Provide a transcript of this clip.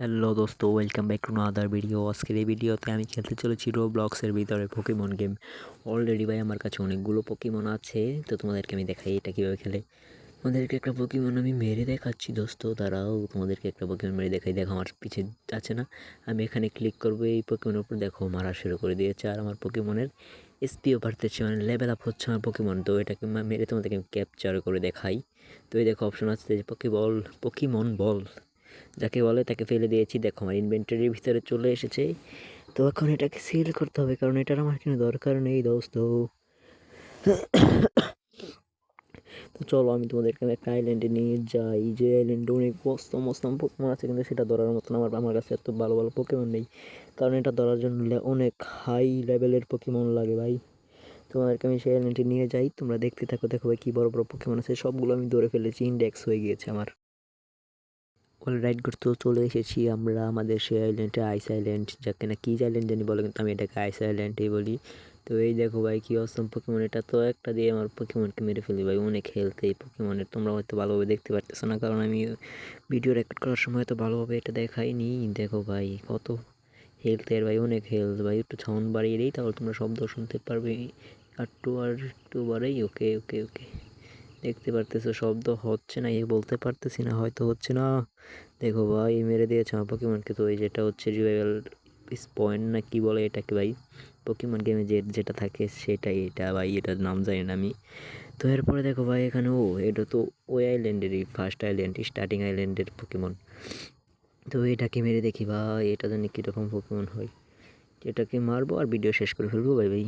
Hello দোস্ত welcome back to other video আজকের এই ভিডিওতে আমি খেলতে চলেছি রো ব্লক্সের ভিতরে পোকেমন গেম অলরেডি ভাই আমার কাছে অনেকগুলো পোকেমন আছে, তো তোমাদেরকে আমি দেখাই এটা কীভাবে খেলে। তোমাদেরকে একটা পোকেমন আমি মেরে দেখাচ্ছি দোস্ত তারাও তোমাদেরকে একটা পোকেমন মেরে দেখাই। দেখো, আমার পিছে যাচ্ছে না। আমি এখানে ক্লিক করব, এই পোকেমনের উপর। দেখো, মারা শুরু করে দিয়েছে। আর আমার পোকেমনের এসপিও বাড়তেছে মানে লেভেল আপ হচ্ছে আমার পোকেমন তো এটাকে মেরে তোমাদেরকে আমি ক্যাপচার করে দেখাই। তো এই দেখো অপশন আছে যে পোকেবল পোকিমন বল যাকে বলে তাকে ফেলে দিয়েছি। দেখো, আমার ইনভেন্টারির ভিতরে চলে এসেছে। তো এখন এটাকে সিল করতে হবে, কারণ এটার আমার কোনো দরকার নেই দোস্ত। তো চলো, আমি তোমাদেরকে একটা আইল্যান্ডে নিয়ে যাই। যে আইল্যান্ডে অনেক মস্ত মস্ত পোকেমন আছে, কিন্তু সেটা ধরার মতন আমার আমার কাছে এত ভালো ভালো পোকেমন নেই। কারণ এটা ধরার জন্য অনেক হাই লেভেলের পোকেমন লাগে ভাই। তোমাদেরকে আমি সেই আইল্যান্ডে নিয়ে যাই, তোমরা দেখতে থাকো, দেখো ভাই কী বড় বড় পোকেমন আছে। সবগুলো আমি ধরে ফেলেছি ইন্ডেক্স হয়ে গিয়েছে আমার। ওল রাইড করতেও চলে এসেছি আমরা আমাদের সেই আইল্যান্ডে আইস আইল্যান্ড যাকে না কিজ আইল্যান্ড জানি বলে, কিন্তু আমি এটাকে আইস আইল্যান্ডই বলি। তো এই দেখো ভাই, কি অসম পকিমন এটা তো একটা দিয়ে আমার পকিমনকে মেরে ফেলি ভাই অনেক হেলথ এই পকিমনের তোমরা হয়তো ভালোভাবে দেখতে পারতেছো না, কারণ আমি ভিডিও রেকর্ড করার সময় হয়তো ভালোভাবে এটা দেখাইনি। দেখো ভাই, কত হেলথের ভাই, অনেক হেলথ ভাই, একটু সাউন্ড বাড়িয়ে দিই, তাহলে তোমরা শব্দ শুনতে পারবে। আর টু আর টু বাড়াই ওকে ওকে ওকে দেখতে পারতেছো, শব্দ হচ্ছে না, এ বলতে পারতেছি না, হয়তো হচ্ছে না। দেখো ভাই, মেরে দিয়েছে আমার পকিমনকে তো এই যেটা হচ্ছে রিভাইভাল পয়েন্ট না কি বলে এটাকে ভাই? পকিমন গেমে যে যেটা থাকে সেটাই এটা ভাই, এটার নাম জানি না আমি। তো এরপরে দেখো ভাই, এখানে ও, এটা তো ওই আইল্যান্ডেরই ফার্স্ট আইল্যান্ড স্টার্টিং আইল্যান্ডের পকিমন তো এটাকে মেরে দেখি ভাই, এটা জানি কীরকম পকিমন হয়। এটাকে মারবো আর ভিডিও শেষ করে ফেলব ভাই ভাই